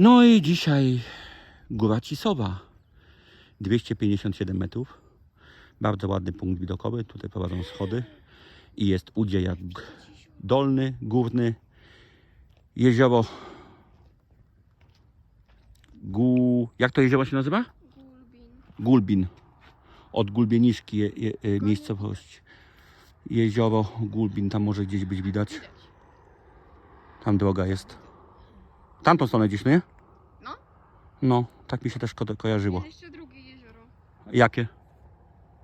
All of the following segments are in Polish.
No i dzisiaj Góra Cisowa. 257 metrów. Bardzo ładny punkt widokowy. Tutaj prowadzą schody. I jest udziejak dolny, górny. Jezioro. Gu... Jak to jezioro się nazywa? Gulbin. Gulbin. Od Gulbieniszki je, je, e, miejscowość. Jezioro Gulbin, tam może gdzieś być. Widać. Tam droga jest. Tamtą stronę gdzieś, no nie? No. No, tak mi się też ko kojarzyło. Jest jeszcze drugie jezioro. Jakie?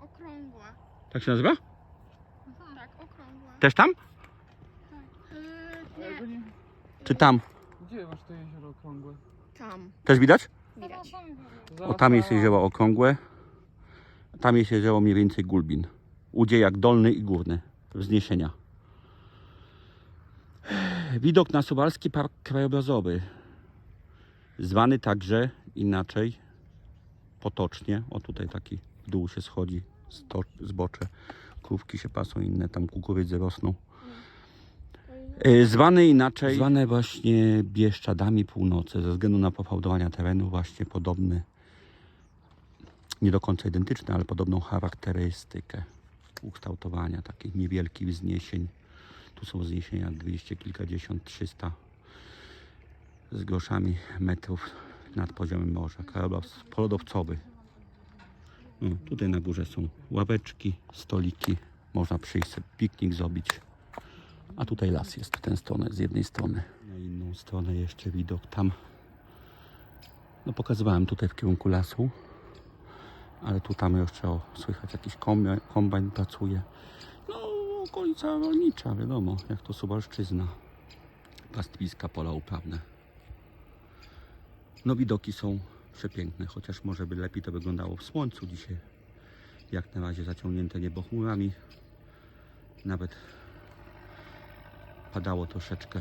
Okrągłe. Tak się nazywa? Tak, okrągłe. Też tam? Yy, nie. Czy tam? Gdzie masz to jezioro okrągłe? Tam. Też widać? Widać. O, tam jest jezioro okrągłe. Tam jest jezioro mniej więcej Gulbin. Udziejak dolny i górny. Wzniesienia. Widok na Suwalski Park Krajobrazowy. Zwany także inaczej potocznie. O tutaj taki w dół się schodzi sto, zbocze. Krówki się pasą, inne tam kukurydzy rosną. E, Zwany inaczej, zwane właśnie Bieszczadami Północy ze względu na pofałdowania terenu właśnie podobny, nie do końca identyczny, ale podobną charakterystykę ukształtowania takich niewielkich wzniesień. Są wzniesienia dwieście kilkadziesiąt, trzysta z groszami metrów nad poziomem morza. Krajobraz polodowcowy. No, tutaj na górze są ławeczki, stoliki. Można przyjść sobie piknik zrobić. A tutaj las jest tę stronę, z jednej strony. Na inną stronę jeszcze widok tam. No pokazywałem tutaj w kierunku lasu. Ale tu tam jeszcze o, słychać jakiś kombajn pracuje. Okolica rolnicza, wiadomo, jak to Suwalszczyzna. Pastwiska, pola uprawne. No widoki są przepiękne, chociaż może by lepiej to wyglądało w słońcu dzisiaj. Jak na razie zaciągnięte niebo chmurami. Nawet padało troszeczkę.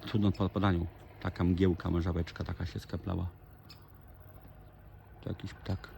Trudno po podaniu. Taka mgiełka, mężaweczka taka się skaplała. To jakiś ptak